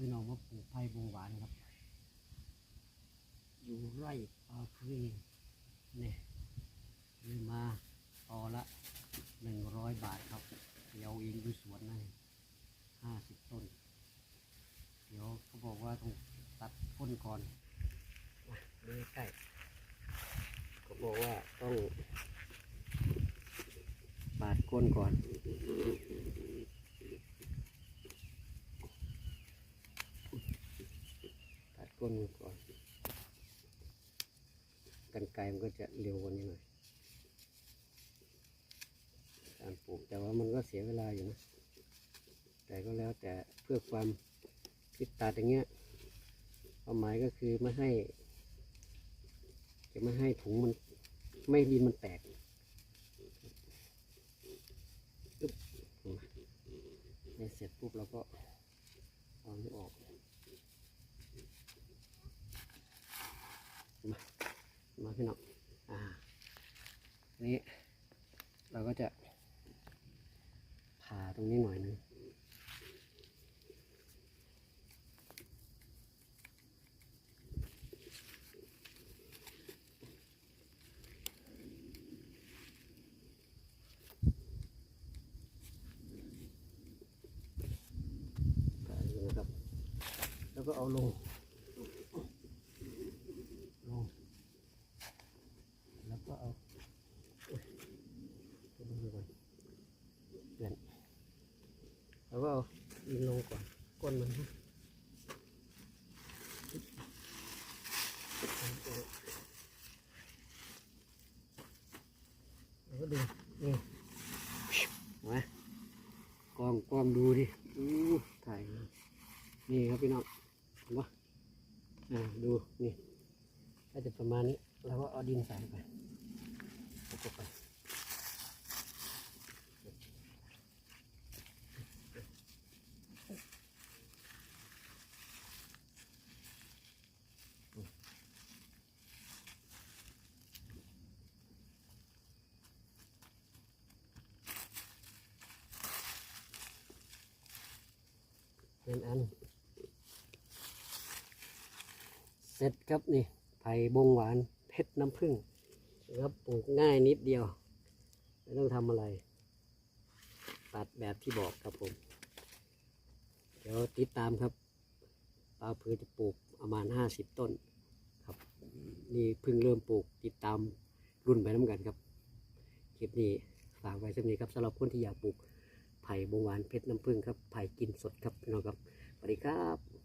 พี่น้องมาปลูกไผ่บงหวานครับ อยู่ไร่ปลาพื้นเนี่ยซื้อมาต่อละหนึ่งร้อยบาทครับเดี๋ยวเองดูสวนนั่นห้าสิบต้น เดี๋ยวเขาบอกว่าต้องตัดก้นก่อนมาดูใกล้เขาบอกว่าต้องปาดก้นก่อน ตัด ก้นมันก่อนกันไกลมันก็จะเร็วกว่านี้หน่อยการปลูกแต่ว่ามันก็เสียเวลาอยู่นะ แต่ก็แล้วแต่เพื่อความคิดตัดอย่างเงี้ยความหมายก็คือไม่ให้ จะไม่ให้ถุงมันไม่ดินมันแตกเนี่ยเสร็จปุ๊บเราก็เอานี้ออก มา มาพี่น้องอ่านี้เราก็จะผ่าตรงนี้หน่อยหนึงผ่าอย่างนี้นะครับแล้วก็เอาลง ลง แล้วก็เอาอุ๊ยตัวนี้ก่อนเปลี่ยน แล้วก็เอาดินลงก่อนก้นมันนะแล้วก็ดึงนี่มากล้องกล้องดูดิอู้ถ่ายนี่ครับพี่น้องเห็นปะอ่าดูนี่ก็จะประมาณนี้เราก็เอาดินใส่ไปก็ไป เป็นอัน เสร็จครับนี่ไผ่บงหวานเพชรน้ำผึ้งครับปลูกง่ายนิดเดียว ไม่ต้องทำอะไร ตัดแบบที่บอกครับผม เดี๋ยวติดตามครับปลาเพือจะปลูกประมาณห้าสิบต้นครับ นี่เพิ่งเริ่มปลูกติดตามรุ่นไปน้ำกันครับคลิปนี้ฝากไว้สักนี้ครับสำหรับคนที่อยากปลูก ไผ่บงหวานเพชรน้ำผึ้งครับไผ่กินสดครับพี่น้องครับสวัสดีครับ